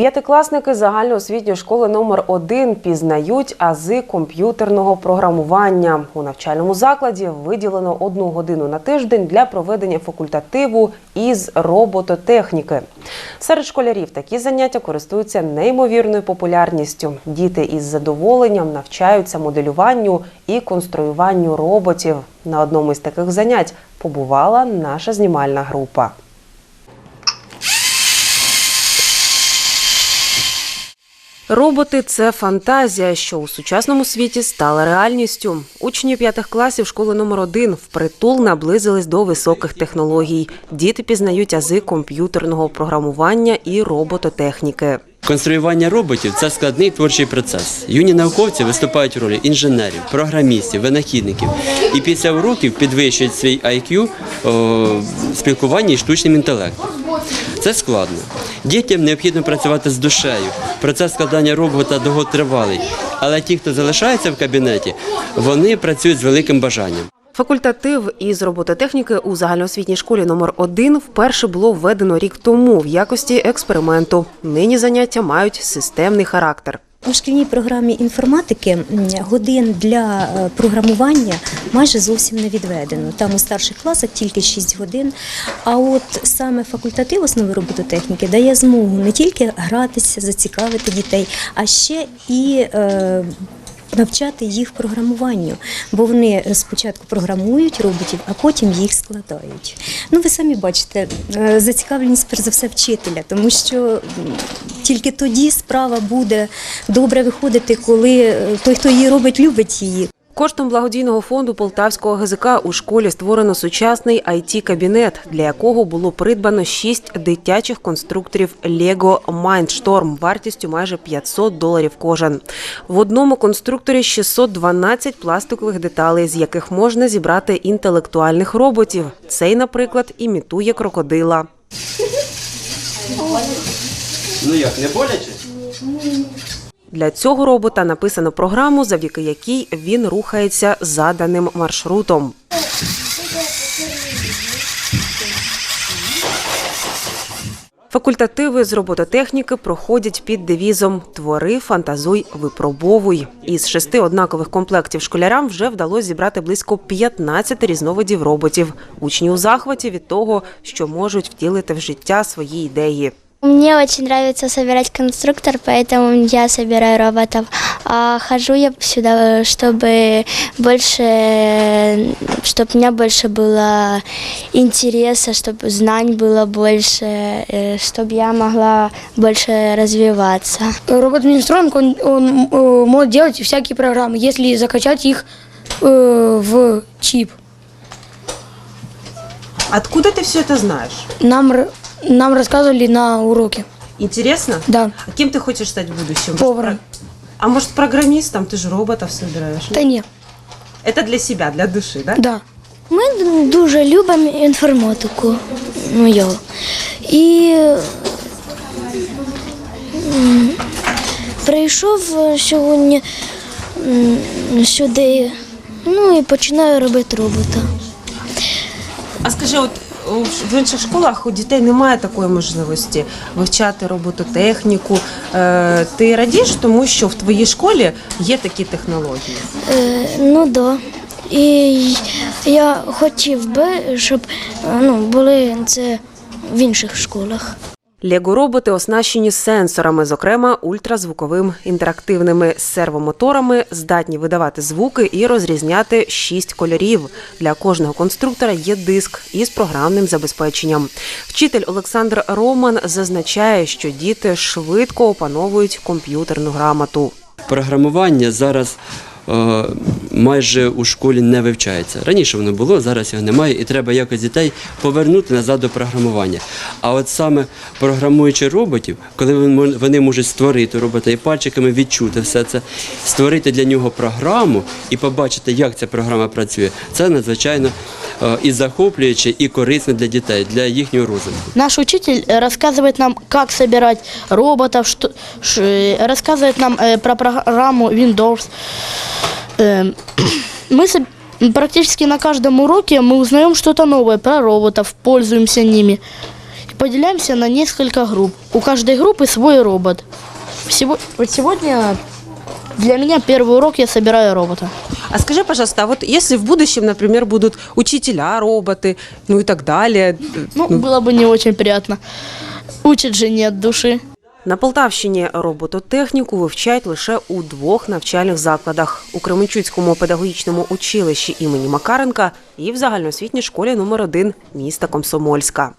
П'ятикласники загальноосвітньої школи номер 1 пізнають ази комп'ютерного програмування. У навчальному закладі виділено одну годину на тиждень для проведення факультативу із робототехніки. Серед школярів такі заняття користуються неймовірною популярністю. Діти із задоволенням навчаються моделюванню і конструюванню роботів. На одному із таких занять побувала наша знімальна група. Роботи це фантазія, що у сучасному світі стала реальністю. Учні п'ятих класів школи номер 1 впритул наблизились до високих технологій. Діти пізнають ази комп'ютерного програмування і робототехніки. Конструювання роботів це складний творчий процес. Юні науковці виступають в ролі інженерів, програмістів, винахідників і після уроків підвищують свій IQ о, в спілкуванні штучним інтелектом. Це складно. Дітям необхідно працювати з душею. Процес складання робота довготривалий. Але ті, хто залишається в кабінеті, вони працюють з великим бажанням. Факультатив із робототехніки у загальноосвітній школі номер 1 вперше було введено рік тому в якості експерименту. Нині заняття мають системний характер. У шкільній програмі інформатики годин для е, програмування майже зовсім не відведено. Там у старших класах тільки 6 годин. А от саме факультатив основи робототехніки дає змогу не тільки гратися, зацікавити дітей, а ще і е, навчати їх програмуванню, бо вони спочатку програмують роботів, а потім їх складають. Ну, ви самі бачите, е, зацікавленість перш за все вчителя, тому що тільки тоді справа буде добре виходити, коли е, той, хто її робить, любить її. Коштом благодійного фонду Полтавського ГЗК у школі створено сучасний it кабінет для якого було придбано шість дитячих конструкторів Lego Mindstorm вартістю майже 500 доларів кожен. В одному конструкторі 612 пластикових деталей, з яких можна зібрати інтелектуальних роботів. Цей, наприклад, імітує крокодила. Ну як, не боляче? Для цього робота написано програму, завдяки якій він рухається заданим маршрутом. Факультативи з робототехніки проходять під девізом Твори, фантазуй, випробовуй. Із шести однакових комплектів школярам вже вдалося зібрати близько 15 різновидів роботів. Учні у захваті від того, що можуть втілити в життя свої ідеї. Мне очень нравится собирать конструктор, поэтому я собираю роботов. А хожу я сюда, чтобы больше, чтобы у меня больше было интереса, чтобы знаний было больше, э, чтобы я могла больше развиваться. Робот Минстронг, он, он э, может делать всякие программы, если закачать их э, в чип. Откуда ти все це знаєш? Нам, нам рассказывали на уроке. Интересно? Да, А кем ты хочешь стать в будущем? поваром. А может программистом? Ты же роботов собираешь. Та ні, Это для себя, для души, да? да. Ми дуже любимо інформатику. Ну, я. І м, прийшов е, сьогодні м, сюди, ну і починаю робити робота. А скажи, от у- в інших школах у дітей немає такої можливості вивчати робототехніку. Е, ти радієш тому, що в твоїй школі є такі технології? Е, ну да. І я хотів би, щоб е, ну, були це в інших школах. Лего-роботи оснащені сенсорами, зокрема ультразвуковим інтерактивними сервомоторами, здатні видавати звуки і розрізняти шість кольорів. Для кожного конструктора є диск із програмним забезпеченням. Вчитель Олександр Роман зазначає, що діти швидко опановують комп'ютерну грамоту. Програмування зараз майже у школі не вивчається. Раніше воно було, зараз його немає, і треба якось дітей повернути назад до програмування. А от саме програмуючи роботів, коли вони мож- вони можуть створити робота і пальчиками відчути все це, створити для нього програму і побачити, як ця програма працює, це надзвичайно е, і захоплююче, і корисно для дітей, для їхнього розвитку. Наш учитель э, рассказывает нам, как собирать роботов, что, ш- э, рассказывает нам э, про программу Windows. Эм, Мы соб- практически на каждом уроке мы узнаем что-то новое про роботов, пользуемся ними. поделяемся на несколько групп. У каждой группы свой робот. Всего, вот сегодня для меня первый урок я собираю робота. А скажи, пожалуйста, а вот если в будущем, например, будут учителя, роботы, ну и так далее, Ну, было бы не очень приятно. Учат же не от души. На Полтавщині робототехніку вивчають лише у двох навчальних закладах: у Кременчуцькому педагогічному училищі імені Макаренка і в загальноосвітній школі номер 1 міста Комсомольська.